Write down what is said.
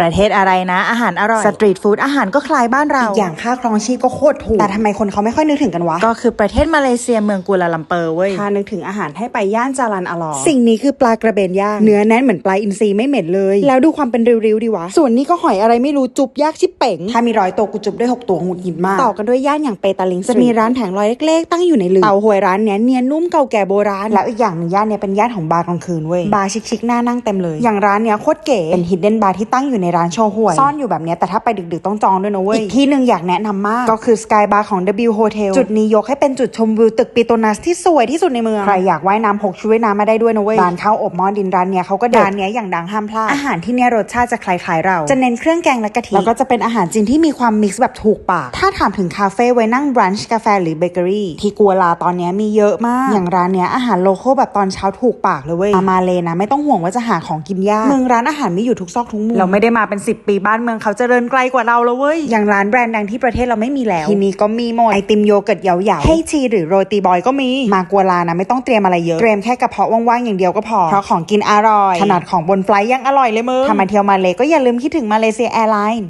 ประเทศอะไรนะ อาหารอร่อย สตรีทฟู้ดอาหารก็คล้ายบ้านเรา อีกอย่างค่าครองชีพก็โคตรถูก แต่ทำไมคนเขาไม่ค่อยนึกถึงกันวะ ก็คือประเทศมาเลเซียเมืองกัวลาลัมเปอร์เว้ย ถ้านึกถึงอาหารให้ไปย่านจารันอลอสิ่งนี้คือปลากระเบนย่าง เนื้อแน่นเหมือนปลาอินทรีไม่เหม็นเลย แล้วดูความเป็นริ้วๆดีวะ ส่วนนี้ก็หอยอะไรไม่รู้จุบยากชิบเป่งถ้ามีร้อยตัวกูจุบได้6ตัวหงุดหงิดมาก ต่อกันด้วยย่านอย่างเปตาลิงจะมีร้านแผงลอยเล็กๆ ตั้งอยู่ในลืมเตาหวยร้านเนี้ยเนียนนุ่มเก่าแก่โบราณ แล้วอีกอย่างหนึ่งย่านเนี้ยเป็นย่านของบาร์กลางคืนเว้ย บาร์ชิคๆน่านั่งเต็มเลย อย่างร้านเนี้ยโคตรเก๋ เป็นฮิดเด้นบาร์ที่ตั้งอยู่ในร้านโชว์หวย ซ่อนอยู่แบบเนี้ยแต่ถ้าไปดึกๆต้องจองด้วยนะเว้ย อีกที่หนึ่งอยากแนะนำมาก ก็คือสกายบาร์ของ W Hotel จุดนี้ยกให้เป็นจุดชมวิวตึกปิโตนัสที่สวยที่สุดในเมือง ใครอยากว่ายน้ำพกชุดว่ายน้ำมาได้ด้วยนะเว้ย ร้านข้าวอบหม้อดินร้านเนี้ยเขาก็เด็ดร้านเนี้ยอย่างดังห้ามพลาด อาหารที่เนี่ยรสชาติจะคล้ายๆเรา จะเน้นเครื่องแกงและกะทิ แล้วก็จะเป็นอาหารจีนที่มีความมิกซ์แบบถูกปาก ถ้าถามถึงคาเฟ่ไว้นั่งบรันช์กาแฟหรือเบเกอรี่ที่กัวลาตอนเนี้ยมีเยอะมาก อย่างร้านเนี้ยอาหารโลโก้แบบตอนเช้าถูกปากเลยเว้ย มามาเลยนะไม่ต้องห่วงว่าจะหาของกินยากเมืองร้านอาหารมีอยู่ทุกซอกทุกมุมเราไม่ได้มาเป็น 10 ปีบ้านเมืองเขาเจริญไกลกว่าเราแล้วเว้ย อย่างร้านแบรนด์ดังที่ประเทศเราไม่มีแล้ว ที่นี่ก็มีหมด ไอติมโยเกิร์ตเหยาๆให้ชีหรือโรตีบอยก็มี มากัวลานะไม่ต้องเตรียมอะไรเยอะ เตรียมแค่กระเพาะว่างๆอย่างเดียวก็พอ เพราะของกินอร่อย ขนาดของบนไฟลท์ยังอร่อยเลยมึงถ้ามาเที่ยวมาเลก็อย่าลืมคิดถึงมาเลเซียแอร์ไลน์